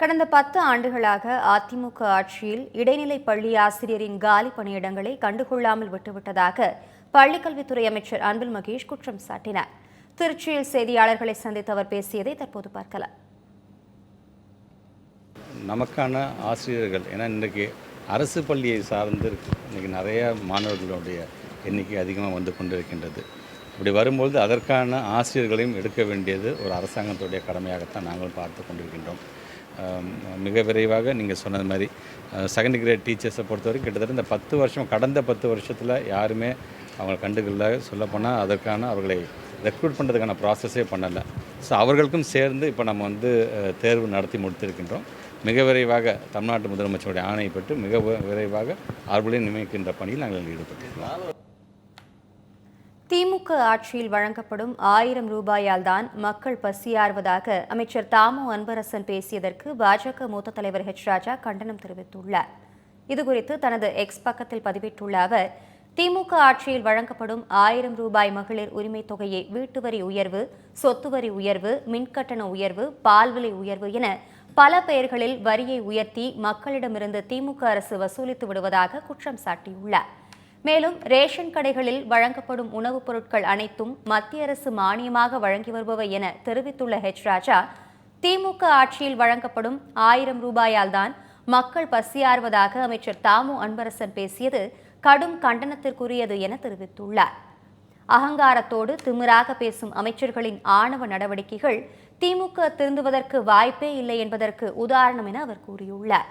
கடந்த பத்து ஆண்டுகளாக அதிமுக ஆட்சியில் இடைநிலை பள்ளி ஆசிரியரின் காலி பணியிடங்களை கண்டுகொள்ளாமல் விட்டுவிட்டதாக பள்ளிக்கல்வித்துறை அமைச்சர் அன்பில் மகேஷ் குற்றம் சாட்டினார். திருச்சியில் செய்தியாளர்களை சந்தித்து அவர் பேசியதை தற்போது பார்க்கலாம். நமக்கான ஆசிரியர்கள் ஏன்னா இன்றைக்கி அரசு பள்ளியை சார்ந்து இன்றைக்கி நிறைய மாணவர்களுடைய எண்ணிக்கை அதிகமாக வந்து கொண்டு இருக்கின்றது இப்படி வரும்பொழுது அதற்கான ஆசிரியர்களையும் எடுக்க வேண்டியது ஒரு அரசாங்கத்துடைய கடமையாகத்தான் நாங்கள் பார்த்து கொண்டிருக்கின்றோம். மிக விரைவாக நீங்கள் சொன்னது மாதிரி செகண்ட் கிரேட் டீச்சர்ஸை பொறுத்தவரைக்கும் கிட்டத்தட்ட இந்த பத்து வருஷம் கடந்த பத்து வருஷத்தில் யாருமே அவங்க கண்டுக்கல. சொல்லப்போனால் அதற்கான அவர்களை ரெக்ரூட் பண்ணுறதுக்கான ப்ராசஸே பண்ணலை. ஸோ அவர்களுக்கும் சேர்ந்து இப்போ நம்ம வந்து தேர்வு நடத்தி முடித்திருக்கின்றோம். மிக விரைவாக தமிழ்நாட்டு முதலமைச்சருடைய ஆணையை பெற்று மிக விரைவாக அவர்களையும் நியமிக்கின்ற பணியில் நாங்கள் ஈடுபட்டிருக்கிறோம். திமுக ஆட்சியில் வழங்கப்படும் ஆயிரம் ரூபாயால் தான் மக்கள் பசியாறுவதாக அமைச்சர் தாமு அன்பரசன் பேசியதற்கு பாஜக மூத்த தலைவர் ஹெச் ராஜா கண்டனம் தெரிவித்துள்ளார். இதுகுறித்து தனது எக்ஸ் பக்கத்தில் பதிவிட்டுள்ள அவர் திமுக ஆட்சியில் வழங்கப்படும் ஆயிரம் ரூபாய் மகளிர் உரிமைத் தொகையை வீட்டு வரி உயர்வு சொத்து வரி உயர்வு மின்கட்டண உயர்வு பால் விலை உயர்வு என பல பெயர்களில் வரியை உயர்த்தி மக்களிடமிருந்து திமுக அரசு வசூலித்து விடுவதாக குற்றம் சாட்டியுள்ளார். மேலும் ரேஷன் கடைகளில் வழங்கப்படும் உணவுப் பொருட்கள் அனைத்தும் மத்திய அரசு மானியமாக வழங்கி வருபவை என தெரிவித்துள்ள ஹெச் ராஜா திமுக ஆட்சியில் வழங்கப்படும் ஆயிரம் ரூபாயால் தான் மக்கள் பசியாறுவதாக அமைச்சர் தாமு அன்பரசன் பேசியது கடும் கண்டனத்திற்குரியது என தெரிவித்துள்ளார். அகங்காரத்தோடு திமிராக பேசும் அமைச்சர்களின் ஆணவ நடவடிக்கைகள் திமுக திருந்துவதற்கு வாய்ப்பே இல்லை என்பதற்கு உதாரணம் என அவர் கூறியுள்ளார்.